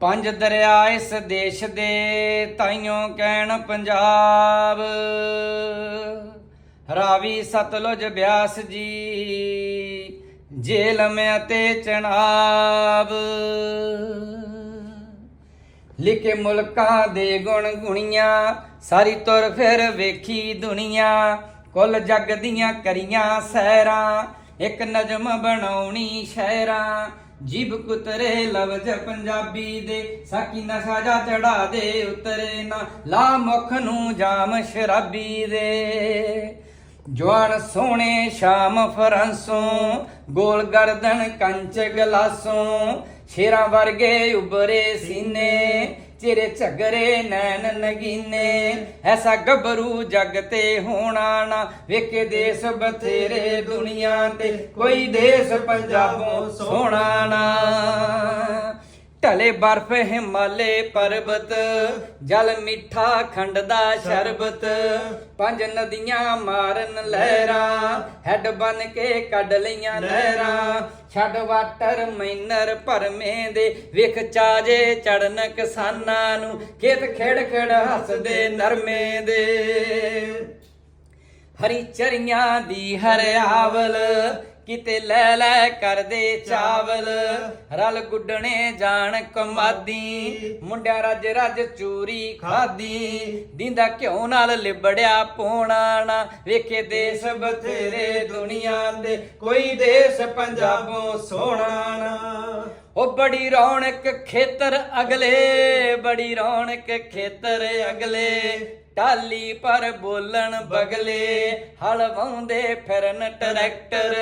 ਪੰਜ ਦਰਿਆ ਇਸ ਦੇਸ਼ ਦੇ ਤਾਈਓ ਕਹਿਣ ਪੰਜਾਬ। ਰਾਵੀ ਸਤਲੁਜ ਬਿਆਸ ਜੀ, ਜੇਲਮ ਅਤੇ ਚਨਾਬ ਲਿਖੇ ਮੁਲਕਾਂ ਦੇ ਗੁਣ ਗੁਣੀਆਂ, ਸਾਰੀ ਤੁਰ ਫਿਰ ਵੇਖੀ ਦੁਨੀਆ। ਕੁੱਲ ਜੱਗ ਦੀਆਂ ਕਰੀਆਂ ਸੈਰਾਂ, ਇੱਕ ਨਜਮ ਬਣਾਉਣੀ ਸ਼ਹਿਰਾਂ ਜਿਬ ਕੁਤਰੇ ਲਵਜ ਪੰਜਾਬੀ ਦੇ, ਸਾਕੀ ਨਸ਼ਾ ਜਾ ਚੜਾ ਦੇ ਉਤਰੇ ਨਾ, ਲਾ ਮੁਖ ਨੂੰ ਜਾਮ ਸ਼ਰਾਬੀ ਦੇ। ਜਵਾਨ ਸੋਹਣੇ ਸ਼ਾਮ ਫਰਾਂਸੋਂ, ਗੋਲ ਗਰਦਨ ਕੰਚ ਗਲਾਸੋਂ, ਸ਼ੇਰਾਂ ਵਰਗੇ ਉਬਰੇ ਸੀਨੇ ਚਿਰੇ ਝਗਰੇ ਨੈਣ ਨਗੀਨੇ, ਐਸਾ ਗੱਭਰੂ ਜਗ ਤੇ ਹੋਣਾ ਨਾ। ਵੇਖੇ ਦੇਸ ਬਥੇਰੇ ਦੁਨੀਆ ਤੇ, ਕੋਈ ਦੇਸ ਪੰਜਾਬੋਂ ਸੋਹਣਾ ਨਾ। ਢਲੇ ਬਰਫ, ਹਿਮਾਲੇ ਪਰਬਤ, ਜਲ ਮਿੱਠਾ ਖੰਡ ਦਾ ਸ਼ਰਬਤ, ਪੰਜ ਨਦੀਆਂ ਮਾਰਨ ਲਹਿਰਾਂ, ਹੈਡ ਬਨ ਕੇ ਕੱਢ ਲਈਆਂ ਲਹਿਰਾਂ ਛੱਡ ਵਾਟਰ ਮੈਨਰ ਭਰਮੇ ਦੇ, ਵੇਖ ਚਾਜੇ ਚੜਨ ਕਿਸਾਨਾਂ ਨੂੰ, ਖੇਤ ਖੇੜ ਖੇੜ ਹੱਸਦੇ ਨਰਮੇ ਦੇ। ਹਰੀ ਚਰੀਆਂ ਦੀ ਹਰਿਆਵਲ ਕਿਤੇ ਲੈ ਲੈ ਕਰਦੇ ਚਾਵਲ। ਰਲ ਗੁੱਡਣੇ ਜਾਣ ਕਮਾਦੀ। ਮੁੰਡਿਆਂ ਰੱਜ ਰੱਜ ਚੂਰੀ ਖਾਦੀ। ਦਿੰਦਾ ਘਿਓ ਨਾਲ ਲਿਬੜਿਆ ਪੋਣਾ ਨਾ। ਵੇਖੇ ਦੇਸ਼ ਬਥੇਰੇ ਦੁਨੀਆ ਦੇ। ਕੋਈ ਦੇਸ਼ ਪੰਜਾਬੋਂ ਸੋਹਣਾ ਨਾ। ਉਹ ਬੜੀ ਰੌਣਕ ਖੇਤਰ ਅਗਲੇ ਬੜੀ ਰੌਣਕ ਖੇਤਰ ਅਗਲੇ। ਟਾਲੀ ਪਰ ਬੋਲਣ ਬਗਲੇ, ਹਲ ਫਿਰਨ ਟਰੈਕਟਰ।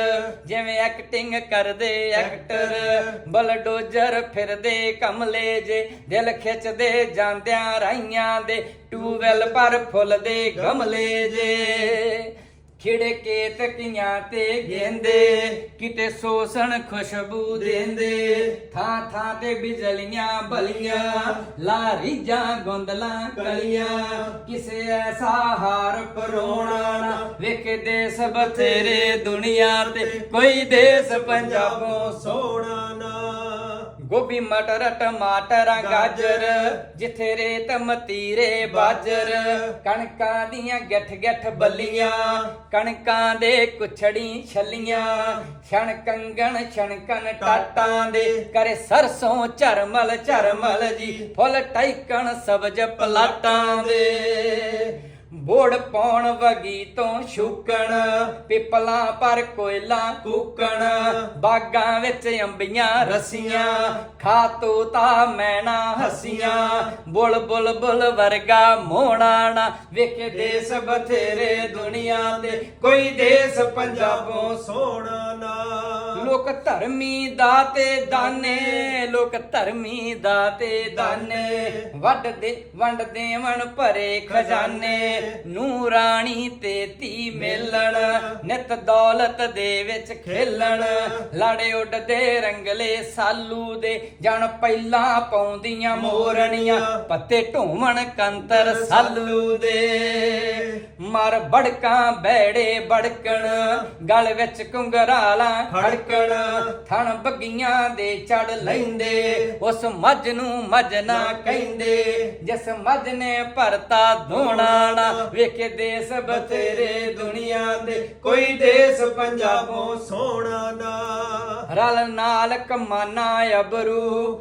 ਜਿਵੇਂ ਐਕਟਿੰਗ ਕਰਦੇ ਐਕਟਰ ਬਲਡੋਜ਼ਰ ਫਿਰਦੇ ਕਮਲੇ ਜੇ, ਦਿਲ ਖਿੱਚਦੇ ਜਾਂਦਿਆਂ ਰਾਈਆਂ ਦੇ, ਟੂਵੈਲ ਪਰ ਫੁੱਲਦੇ ਗਮਲੇ ਜੇ। ਖਿੜੇ ਤਕੀਆਂ ਤੇ ਗੇਂਦੇ, ਕਿਤੇ ਸੋਸਣ ਖੁਸ਼ਬੂ ਦੇਂਦੇ। ਥਾਂ ਥਾਂ ਤੇ ਬਿਜਲੀਆਂ ਬਲੀਆਂ ਲਾਰੀਜਾਂ ਗੁੰਦਲਾਂ ਕਲੀਆਂ। ਕਿਸੇ ਐਸਾ ਹਾਰ ਪਰੋਣਾ ਨਾ ਵੇਖੇ ਦੇਸ ਬਥੇਰੇ ਦੁਨੀਆ ਤੇ ਕੋਈ ਦੇਸ ਪੰਜਾਬੋਂ ਸੋਹਣਾ ਗੋਭੀ ਮਟਰ ਟਮਾਟਰ ਗਾਜਰ ਜਿੱਥੇ ਰੇਤ ਮਤੀਰੇ ਬਾਜਰ। ਕਣਕਾਂ ਦੀਆਂ ਗੱਠ ਗੱਠ ਬੱਲੀਆਂ ਕਣਕਾਂ ਦੇ ਕੁਛੜੀ ਛੱਲੀਆਂ। ਛਣ ਕੰਗਣ ਛਣਕਣ ਟਾਟਾਂ ਦੇ। ਕਰੇ ਸਰਸੋਂ ਝਰਮਲ ਝਰਮਲ ਜੀ। ਫੁੱਲ ਟੈਕਣ ਸਬਜ ਪਲਾਟਾਂ ਦੇ। ਬੋੜ ਪਾਉਣ ਵਗੀ ਤੋਂ ਛੁਕਣ, ਪਿਪਲਾਂ ਪਰ ਕੋਇਲਾ ਕੂਕਣ, ਬਾਗਾਂ ਵਿੱਚ ਅੰਬੀਆਂ ਰਸੀਆਂ ਖਾ ਤੋਤਾ ਮੈਣਾ ਹਸੀਆਂ, ਬੁਲ ਬੁਲ ਬੁਲ ਵਰਗਾ ਮੋਣਾ ਨਾ ਵੇਖੇ ਦੇਸ ਬਥੇਰੇ ਦੁਨੀਆ ਦੇ ਕੋਈ ਦੇਸ ਪੰਜਾਬੋਂ ਸੋਹਣਾ ਨਾ। ਲੋਕ ਧਰਮੀ ਦਾ ਤੇ ਦਾਨੇ, ਲੋਕ ਧਰਮੀ ਦਾ ਤੇ ਦਾਨੇ ਵੱਡ ਦੇ ਵੰਡ ਦੇਵਣ ਭਰੇ ਖਜ਼ਾਨੇ ਨੂਰਾਣੀ ਤੇ ਧੀ ਮੇਲਣ, ਨਿਤ ਦੌਲਤ ਦੇ ਵਿੱਚ ਖੇਲਣ। ਲਾੜੇ ਉੱਡਦੇ ਰੰਗਲੇ ਸਾਲੂ ਦੇ, ਜਣ ਪਹਿਲਾਂ ਪਾਉਂਦੀਆਂ ਮੋਰਣੀਆਂ ਪੱਤੇ ਢੋਵਣ ਕੰਤਰ ਸਾਲੂ ਦੇ। ਮਰ ਬੜਕਾਂ ਬੈੜੇ ਬੜਕਣ, ਗਲ ਵਿੱਚ ਕੁੰਗਰਾਲਾ ਖੜਕਣ। ਥਣ ਬੱਗੀਆਂ ਦੇ ਚੜ ਲੈਂਦੇ, ਉਸ ਮੱਝ ਨੂੰ ਮੱਝ ਨਾ ਕਹਿੰਦੇ, ਜਿਸ ਮੱਝ ਨੇ ਭਰਤਾ ਧੋਣਾ ਨਾ ਵੇਖੇ ਦੇਸ ਬਥੇਰੇ ਦੁਨੀਆ ਦੇ ਕੋਈ ਦੇਸ ਪੰਜਾਬੋਂ ਸੋਹਣਾ ਨਾ। ਰਲ ਨਾਲ ਕਮਾਨਾ ਅਬਰੂ।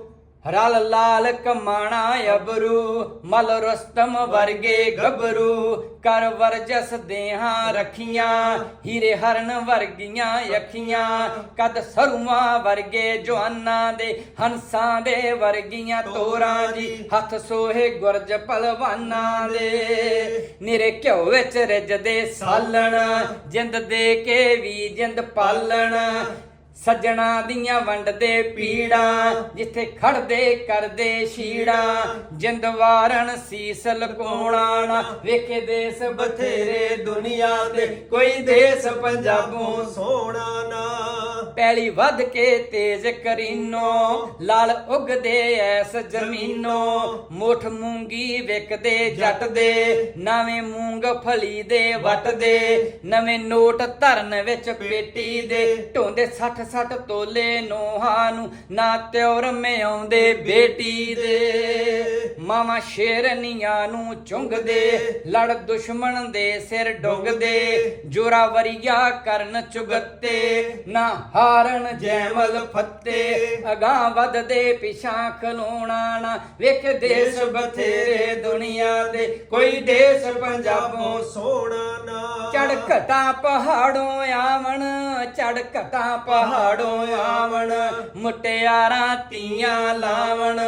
ਰਲ ਲਾਲ ਕਮਾਣਾ ਅਬਰੂ, ਮਲ ਰਸਤਮ ਵਰਗੇ ਗੱਭਰੂ, ਕਰ ਵਰਜਸ ਦੇਹਾਂ ਰੱਖੀਆਂ, ਹੀਰੇ ਹਰਨ ਵਰਗੀਆਂ ਅੱਖੀਆਂ, ਕਦ ਸਰੂਆਂ ਵਰਗੇ ਜਵਾਨਾਂ ਦੇ, ਹੰਸਾਂ ਦੇ ਵਰਗੀਆਂ ਤੋਰਾਂ ਜੀ, ਹੱਥ ਸੋਹੇ ਗੁਰਜ ਪਹਿਲਵਾਨਾਂ ਦੇ। ਨਿਰੇ ਘਿਓ ਵਿੱਚ ਰਿੱਝਦੇ ਸਾਲਣ, ਜਿੰਦ ਦੇ ਕੇ ਵੀ ਜਿੰਦ ਪਾਲਣ ਸੱਜਣਾ ਦੀਆਂ ਵੰਡਦੇ ਪੀੜਾ ਜਿੱਥੇ ਖੜਦੇ ਕਰਦੇ ਛੀੜਾ ਜਿੰਦ ਵਾਰਨ ਸੀਸ ਲਕੋਣਾ ਨਾ ਵੇਖੇ ਦੇਸ ਬਥੇਰੇ ਦੁਨੀਆ ਤੇ। ਕੋਈ ਦੇਸ ਪੰਜਾਬੋਂ ਸੋਹਣਾ ਨਾ। ਪੈਲੀ ਵੱਧ ਕੇ ਤੇਜ਼ ਕਰੀਨੋ ਲਾਲ ਉਗਦੇ ਐਸ ਜ਼ਮੀਨੋ। ਮੁੱਠ ਮੂੰਗੀ ਵਿਕਦੇ ਜੱਟ ਦੇ ਨਵੇਂ ਮੂੰਗ ਫਲੀ ਦੇ ਵੱਟ ਦੇ ਨਵੇਂ ਨੋਟ ਧਰਨ ਵਿੱਚ ਪੇਟੀ ਦੇ। ਢੋਂਦੇ 60 ਸੱਟ ਤੋਲੇ ਨੋਹਾਂ ਨੂੰ ਨਾ ਤਿਉਰ ਮਿਆਉਂਦੇ ਬੇਟੀ ਦੇ। ਮਾਵਾਂ ਸ਼ੇਰਨੀਆਂ ਨੂੰ ਚੁੰਗਦੇ ਲੜ ਦੁਸ਼ਮਣ ਦੇ ਸਿਰ ਡੁੰਗਦੇ ਜੋਰਾਵਰੀਆ ਕਰਨ ਚੁਗੱਤੇ ਨਾ ਹਾਰਨ ਜੈਮਲ ਫੱਤੇ। ਅਗਾਹ ਵੱਧਦੇ ਪਿਛਾਂ ਖਲੋਣਾ ਨਾ ਵੇਖ ਦੇਸ਼ ਬਥੇਰੇ ਦੁਨੀਆ ਦੇ ਕੋਈ ਦੇਸ਼ ਪੰਜਾਬੋਂ ਸੋਹਣਾ ਨਾ। ਚੜ ਘਟਾ ਪਹਾੜੋਂ ਆਵਣ ਚੜ ਘਟਾ ਪਹਾੜੋਂ ਆਵਣ, ਮੁਟਿਆਰਾਂ ਤੀਆਂ ਲਾਵਣ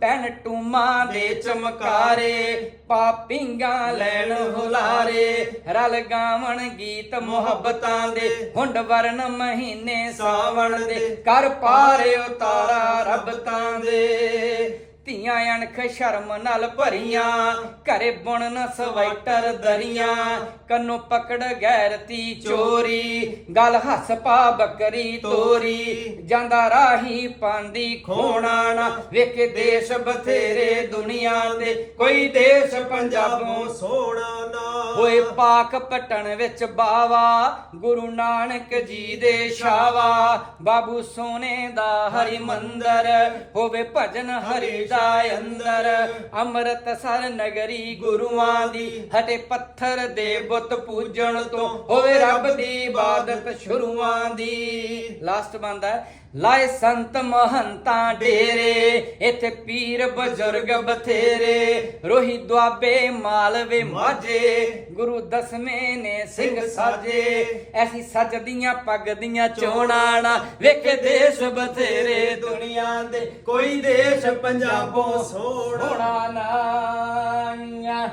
ਪੈਨ ਟੂਮਾਂ ਦੇ ਚਮਕਾਰੇ, ਪਾਪਿੰਗਾ ਲੈਣ ਹੁਲਾਰੇ, ਰਲ ਗਾਵਣ ਗੀਤ ਮੁਹੱਬਤਾਂ ਦੇ, ਹੁੰਡ ਵਰਨ ਮਹੀਨੇ ਸਾਵਣ ਦੇ ਕਰ ਪਾਰੇ ਉਤਾਰਾ ਰੱਬ ਤਾਂ ਦੇ। ਧੀਆਂ ਅਣਖ ਸ਼ਰਮ ਨਾਲ ਭਰੀਆਂ ਘਰੇ ਬੁਣਨ ਸਵੈਟਰ ਦਰੀਆਂ ਕੰਨੋਂ ਪਕੜ ਗੈਰਤੀ ਚੋਰੀ ਗਲ ਹੱਸ ਪਾ ਬੱਕਰੀ ਤੋਰੀ ਜਾਂਦਾ ਰਾਹੀ ਪਾਂਦੀ ਖੋਣਾ ਨਾ ਵੇਖੇ ਦੇਸ਼ ਬਥੇਰੇ ਦੁਨੀਆ ਦੇ ਕੋਈ ਦੇਸ਼ ਪੰਜਾਬੋਂ ਸੋਹਣਾ ਨਾ। ਹੋਏ ਪਾਕ ਪਟਣ ਵਿੱਚ ਬਾਵਾ ਗੁਰੂ ਨਾਨਕ ਜੀ ਦੇ ਸ਼ਾਵਾ ਬਾਬੂ ਸੋਨੇ ਦਾ ਹਰੀ ਮੰਦਰ ਹੋਵੇ ਭਜਨ ਹਰੀ ਦਾ ਅੰਦਰ ਅੰਮ੍ਰਿਤਸਰ ਨਗਰੀ ਗੁਰੂਆਂ ਦੀ, ਹਟੇ ਪੱਥਰ ਦੇ ਬੁੱਤ ਪੂਜਣ ਤੋਂ ਹੋਵੇ ਰੱਬ ਦੀ ਇਬਾਦਤ ਸ਼ੁਰੂਆਂ ਦੀ। ਲਾਸਟ ਬੰਦਾ ਲਾਏ ਸੰਤ ਮਹੰਤਾਂ ਡੇਰੇ, ਇੱਥੇ ਪੀਰ ਬਜ਼ੁਰਗ ਬਥੇਰੇ। ਰੋਹੀ ਦੁਆਬੇ ਮਾਲਵੇ ਮਾਝੇ, ਗੁਰੂ ਦਸਵੇਂ ਨੇ ਸਿੰਘ ਸਾਜੇ ਐਸੀ ਸਜਦੀਆਂ ਪੱਗਦੀਆਂ ਚੋਣਾਂ ਨਾ ਵੇਖੇ ਦੇਸ਼ ਬਥੇਰੇ ਦੁਨੀਆ ਦੇ। ਕੋਈ ਦੇਸ਼ ਪੰਜਾਬ ਸੋਹਣਾ ਨਾ